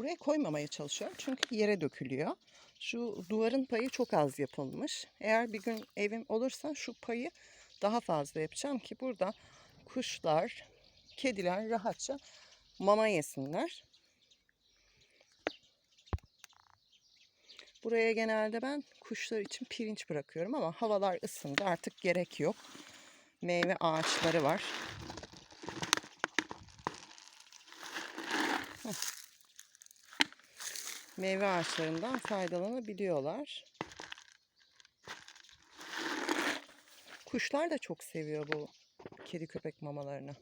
Buraya koymamaya çalışıyorum çünkü yere dökülüyor. Şu duvarın payı çok az yapılmış. Eğer bir gün evim olursa şu payı daha fazla yapacağım ki burada kuşlar, kediler rahatça mama yesinler. Buraya genelde ben kuşlar için pirinç bırakıyorum ama havalar ısındı artık gerek yok. Meyve ağaçları var. Heh. Meyve ağaçlarından faydalanabiliyorlar. Kuşlar da çok seviyor bu kedi köpek mamalarını.